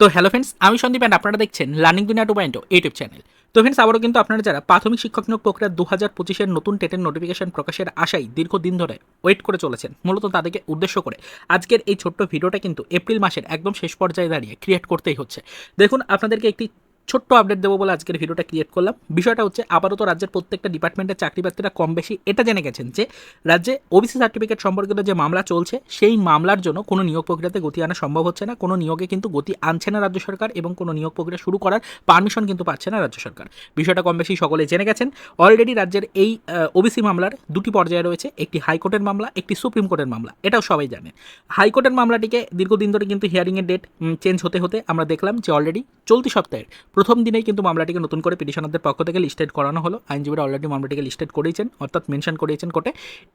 তো hello friends আমি Sandeep and আপনারা দেখছেন learning Duniya two point YouTube channel তো ফ্রেন্ডস আবারও কিন্তু আপনারা যারা প্রাথমিক শিক্ষক নিয়োগ প্রক্রিয়া দু হাজার পঁচিশের নতুন টেটের নোটিফিকেশন প্রকাশের আশায় দীর্ঘদিন ধরে ওয়েট করে চলেছেন, মূলত তাদেরকে উদ্দেশ্য করে। আজকের এই ছোট্ট ভিডিওটা কিন্তু এপ্রিল মাসের একদম শেষ পর্যায়ে দাঁড়িয়ে ক্রিয়েট করতেই হচ্ছে। দেখুন, আপনাদেরকে একটি ছোট্ট আপডেট দেবো বলে আজকের ভিডিওটা ক্রিয়েট করলাম। বিষয়টা হচ্ছে, আপাতত রাজ্যের প্রত্যেকটা ডিপার্টমেন্টের চাকরি প্রার্থীরা কম বেশি এটা জেনে গেছেন যে, রাজ্যে ওবিসি সার্টিফিকেট সম্পর্কিত যে মামলা চলছে, সেই মামলার জন্য কোনো নিয়োগ প্রক্রিয়াতে গতি আনা সম্ভব হচ্ছে না। কোনো নিয়োগে কিন্তু গতি আনছে না রাজ্য সরকার এবং কোনো নিয়োগ প্রক্রিয়া শুরু করার পারমিশন কিন্তু পাচ্ছে না রাজ্য সরকার। বিষয়টা কম বেশি সকলে জেনে গেছেন। অলরেডি রাজ্যের এই ওবিসি মামলার দুটি পর্যায়ে রয়েছে, একটি হাইকোর্টের মামলা, একটি সুপ্রিম কোর্টের মামলা। এটাও সবাই জানেন হাইকোর্টের মামলাটিকে দীর্ঘদিন ধরে কিন্তু হিয়ারিংয়ের ডেট চেঞ্জ হতে হতে আমরা দেখলাম যে অলরেডি চলতি সপ্তাহের প্রথম দিনেই কিন্তু মামলাটিকে নতুন করে পিটিশনারদের পক্ষ থেকে লিস্টেড করানো হলো। আইনজীবীরা অলরেডি মামলাটিকে লিস্টেড করেছেন, অর্থাৎ মেনশন করেছেন কোর্টে।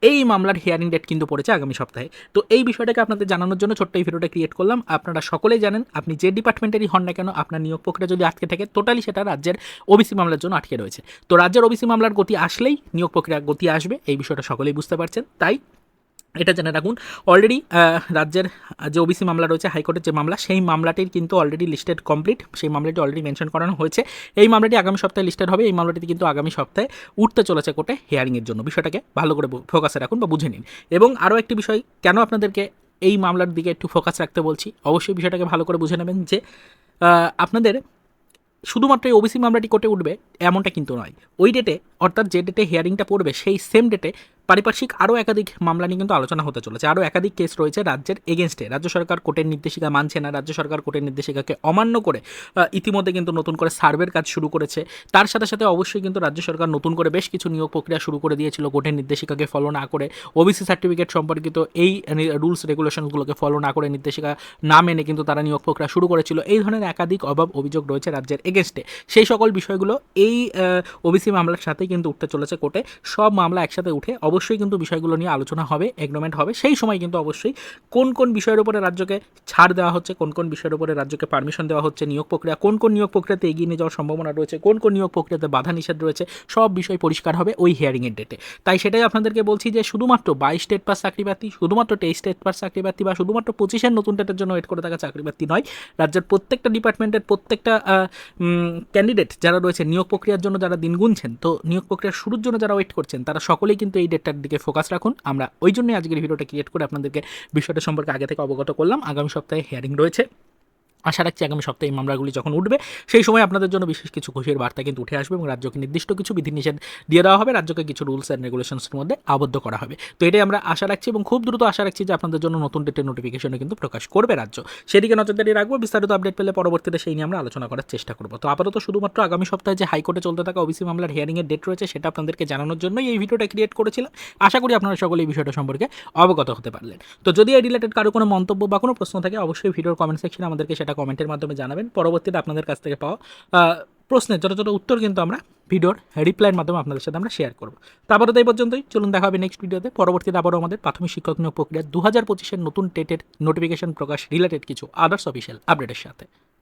এই মামলার হিয়ারিং ডেট কিন্তু পড়েছে আগামী সপ্তাহে। তো এই বিষয়টাকে আপনাদের জানানোর জন্য ছোট্ট এই ভিডিওটা ক্রিয়েট করলাম। আপনারা সকলেই জানেন, আপনি যে ডিপার্টমেন্টেরই হন না কেন, আপনার নিয়োগ প্রক্রিয়া যদি আটকে থাকে টোটালি সেটা রাজ্যের ওবিসি মামলার জন্য আটকে রয়েছে। তো রাজ্যের ওবিসি মামলার গতি আসলেই, নিয়োগ প্রক্রিয়া গতি আসবে, এই বিষয়টা সকলেই বুঝতে পারছেন। তাই এটা জেনে রাখুন অলরেডি রাজ্যের যে ওবিসি মামলা রয়েছে হাইকোর্টের যে মামলা, সেই মামলাটির কিন্তু অলরেডি লিস্টেড কমপ্লিট সেই মামলাটি অলরেডি মেনশন করানো হয়েছে। এই মামলাটি আগামী সপ্তাহে লিস্টেড হবে, এই মামলাটিতে কিন্তু আগামী সপ্তাহে উঠতে চলেছে কোর্টে হিয়ারিংয়ের জন্য। বিষয়টাকে ভালো করে ফোকাসে রাখুন বা বুঝে নিন। এবং আরও একটি বিষয়, কেন আপনাদেরকে এই মামলার দিকে একটু ফোকাস রাখতে বলছি? অবশ্যই বিষয়টাকে ভালো করে বুঝে নেবেন যে আপনাদের শুধুমাত্র এই ওবিসি মামলাটি কোর্টে উঠবে, এমনটা কিন্তু নয়। ওই ডেটে অর্থাৎ যে ডেটে হিয়ারিংটা পড়বে, সেই সেম ডেটে পারিপার্শ্বিক আরও একাধিক মামলা নিয়ে কিন্তু আলোচনা হতে চলেছে। আরও একাধিক কেস রয়েছে রাজ্যের এগেনস্টে রাজ্য সরকার কোর্টের নির্দেশিকা মানছে না। রাজ্য সরকার কোর্টের নির্দেশিকাকে অমান্য করে ইতিমধ্যে কিন্তু নতুন করে সার্ভের কাজ শুরু করেছে। তার সাথে সাথে অবশ্যই কিন্তু রাজ্য সরকার নতুন করে বেশ কিছু নিয়োগ প্রক্রিয়া শুরু করে দিয়েছিল কোর্টের নির্দেশিকাকে ফলো না করে। ওবিসি সার্টিফিকেট সম্পর্কিত এই রুলস রেগুলেশনগুলোকে ফলো না করে নির্দেশিকা না মেনে কিন্তু তারা নিয়োগ প্রক্রিয়া শুরু করেছিল। এই ধরনের একাধিক অভাব অভিযোগ রয়েছে রাজ্যের এগেনস্টে সেই সকল বিষয়গুলো এই ওবিসি মামলার সাথেই কিন্তু উঠতে চলেছে কোর্টে। সব মামলা একসাথে উঠে অবশ্যই কিন্তু বিষয়গুলো নিয়ে আলোচনা হবে এগ্রিমেন্ট হবে। সেই সময় কিন্তু অবশ্যই কোন কোন বিষয়ের উপরে রাজ্যকে ছাড় দেওয়া হচ্ছে, কোন কোন বিষয়ের উপরে রাজ্যকে পারমিশন দেওয়া হচ্ছে, নিয়োগ প্রক্রিয়া, কোন কোন নিয়োগ প্রক্রিয়াতে এগিয়ে নিয়ে যাওয়ার সম্ভাবনা রয়েছে, কোন কোন নিয়োগ প্রক্রিয়াতে বাধা নিষেধ রয়েছে, সব বিষয় পরিষ্কার হবে ওই হিয়ারিংয়ের ডেটে তাই সেটাই আপনাদেরকে বলছি যে শুধুমাত্র বাইশ স্টেট পাস চাকরি প্রার্থী, শুধুমাত্র তেইশ স্টেট পাস চাকরি প্রার্থী বা শুধুমাত্র পঁচিশের নতুন ডেটের জন্য ওয়েট করে থাকা চাকরি প্রার্থী নয়, রাজ্যের প্রত্যেকটা ডিপার্টমেন্টের প্রত্যেকটা ক্যান্ডিডেট যারা রয়েছে, নিয়োগ প্রক্রিয়ার জন্য যারা দিন গুনছেন তো নিয়োগ প্রক্রিয়ার শুরুর জন্য যারা ওয়েট করছেন, তারা সকলেই কিন্তু এই ডেটটার দিকে ফোকাস রাখুন। আমরা ওই জন্যই আজকের ভিডিওটা ক্রিয়েট করে আপনাদেরকে বিষয়টা সম্পর্কে আগে থেকে অবগত করলাম। আগামী সপ্তাহে হিয়ারিং রয়েছে। আশা রাখছি আগামী সপ্তাহে এই মামলাগুলি যখন উঠবে, সেই সময় আপনাদের জন্য বিশেষ কিছু খুশির বার্তা কিন্তু উঠে আসবে এবং রাজ্যকে নির্দিষ্ট কিছু বিধিনিষেধ দিয়ে দেওয়া হবে, রাজ্যকে কিছু রুলস অ্যান্ড রেগুলেশনসের মধ্যে আবদ্ধ করা হবে। তো এটাই আমরা আশা রাখছি এবং খুব দ্রুত আশা রাখছি যে আপনাদের জন্য নতুন ডেটের নোটিফিকেশনে কিন্তু প্রকাশ করবে রাজ্য। সেদিকে নজরদারি রাখব, বিস্তারিত আপডেট পেলে পরবর্তীতে সেই নিয়ে আমরা আলোচনা করার চেষ্টা করব। তো আপাতত শুধুমাত্র আগামী সপ্তাহে যে হাইকোর্টে চলতে থাকা ওবিসি মামলার হিয়ারিংয়ের ডেট রয়েছে, সেটা আপনাদেরকে জানানোর জন্যই এই ভিডিওটা ক্রিয়েট করেছিলাম। আশা করি আপনারা সকলে এই বিষয়টা সম্পর্কে অবগত হতে পারলেন। তো যদি এই রিলেটেড কারও কোনো মন্তব্য বা কোনো প্রশ্ন থাকে, অবশ্যই ভিডিওর কমেন্ট সেকশনে আমাদেরকে সেটা কমেন্টের মাধ্যমে জানাবেন। পরবর্তীতে আপনাদের কাছ থেকে পাওয়া প্রশ্নের ছোটো ছোটো উত্তর কিন্তু আমরা ভিডিওর রিপ্লাইয়ের মাধ্যমে আপনাদের সাথে আমরা শেয়ার করব। তারপরে এই পর্যন্তই। চলুন দেখা হবে নেক্সট ভিডিওতে পরবর্তীতে আবারও আমাদের প্রাথমিক শিক্ষক নিয়োগ প্রক্রিয়া দু হাজার পঁচিশের নতুন টেটের নোটিফিকেশন প্রকাশ রিলেটেড কিছু আদার্স অফিসিয়াল আপডেটের সাথে।